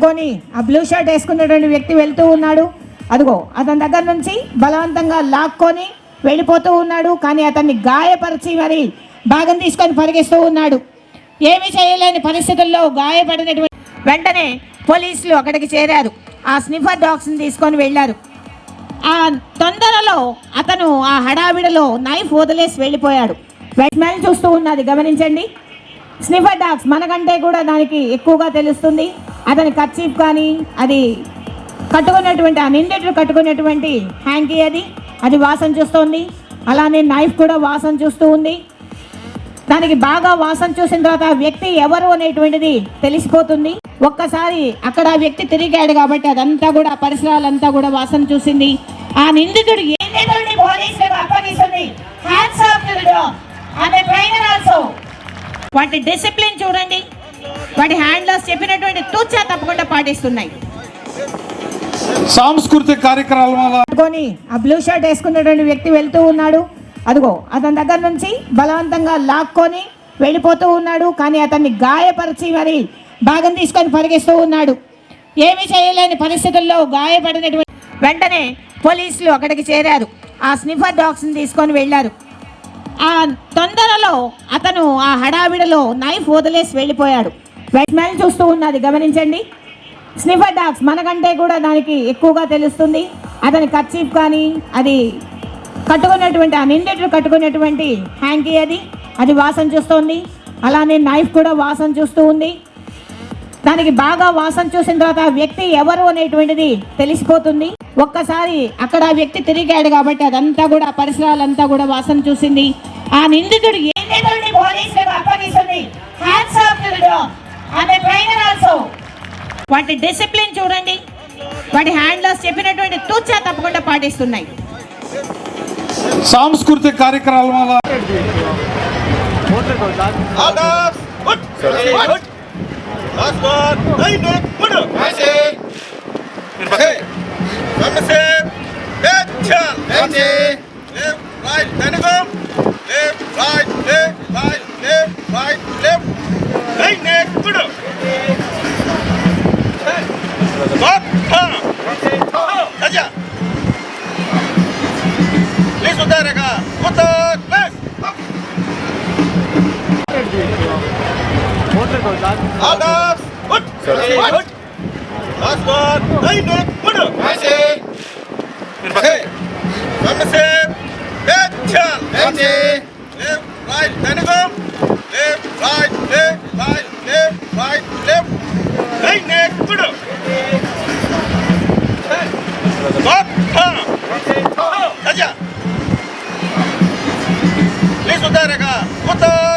పట్టుకొని ఆ blue shirt వేసుకున్నటువంటి వ్యక్తి వెళ్తూ ఉన్నాడు. అదిగో అతని దగ్గర నుంచి బలవంతంగా లాక్కొని వెళ్ళిపోతూ ఉన్నాడు. కానీ అతన్ని గాయపరిచి మరి భాగం తీసుకొని పరిగెస్తూ ఉన్నాడు. ఏమి చేయలేని పరిస్థితుల్లో గాయపడినటువంటి వెంటనే పోలీసులు అక్కడికి చేరారు. ఆ స్నిఫర్ డాగ్స్ని తీసుకొని వెళ్ళారు. ఆ తొందరలో అతను ఆ హడావిడిలో నైఫ్ వదిలేసి వెళ్ళిపోయాడు. స్మెల్ చూస్తూ ఉన్నది. గమనించండి. స్నిఫర్ డాగ్స్ మనకంటే కూడా దానికి ఎక్కువగా తెలుస్తుంది. అతని కర్చీఫ్ కానీ అది కట్టుకున్నటువంటి ఆ నిందితుడు కట్టుకున్నటువంటి హ్యాంకీ అది. అది వాసన చూస్తోంది. అలానే నైఫ్ కూడా వాసన చూస్తూ ఉంది. దానికి బాగా వాసన చూసిన తర్వాత ఆ వ్యక్తి ఎవరు అనేటువంటిది తెలిసిపోతుంది. ఒక్కసారి అక్కడ ఆ వ్యక్తి తిరిగాడు కాబట్టి అదంతా కూడా ఆ పరిసరాలంతా కూడా వాసన చూసింది. ఆ నిందితుడు ఏ నిందితుడిని పోలీసులకు అప్పగిస్తుంది? Hands off to the dog and trainer also వాటి డిసిప్లిన్ చూడండి. వాటి హ్యాండ్లర్స్ చెప్పినటువంటి తూచా తప్పకుండా పాటిస్తున్నాయి. సాంస్కృతిక కార్యక్రమాల పట్టుకొని ఆ బ్లూ షర్ట్ వేసుకున్నటువంటి వ్యక్తి వెళ్తూ ఉన్నాడు. అదిగో అతని దగ్గర నుంచి బలవంతంగా లాక్కొని వెళ్ళిపోతూ ఉన్నాడు. కానీ అతన్ని గాయపరిచి మరి భాగం తీసుకొని పరిగెస్తూ ఉన్నాడు. ఏమీ చేయలేని పరిస్థితుల్లో గాయపడినటువంటి వెంటనే పోలీసులు అక్కడికి చేరారు. ఆ స్నిఫర్ డాగ్స్ని తీసుకొని వెళ్ళారు. ఆ తొందరలో అతను ఆ హడావిడిలో నైఫ్ వదిలేసి వెళ్ళిపోయాడు. స్మెల్ చూస్తూ ఉన్నది గమనించండి. స్నిఫర్ డాగ్స్ మనకంటే కూడా దానికి ఎక్కువగా తెలుస్తుంది. అతని కర్చీఫ్ కానీ అది కట్టుకున్నటువంటి ఆ నిందెట్లు కట్టుకున్నటువంటి హ్యాంకీ అది. అది వాసన చూస్తుంది. అలానే నైఫ్ కూడా వాసన చూస్తూ ఉంది. దానికి బాగా వాసన చూసిన తర్వాత ఆ వ్యక్తి ఎవరు అనేటువంటిది తెలిసిపోతుంది. ఒక్కసారి అక్కడ ఆ వ్యక్తి తిరిగాడు కాబట్టి అదంతా కూడా పరిసరాలంతా కూడా వాసన చూసింది. ఆ నిందితుడు ఏ నిందితుడిని పోలీసులకు అప్పగిస్తుంది. Hands off to the dog వాటి డిసిప్లిన్ చూడండి వాటి హ్యాండ్లర్స్ చెప్పినటువంటి తూచా తప్పకుండా పాటిస్తున్నాయి సాంస్కృతిక కార్యక్రమాల. Last one. Nine dog, America! Otak West! Adams! Good! Good! Last one! Nine good! Good! Nice! Hey! Number seven! Left! Left! Left! Right! Then come! Left! Right! Left! Right! Left! Right! Left! Nine neck! Good! Stop! Stop! Stop! Stop! 誰がもっと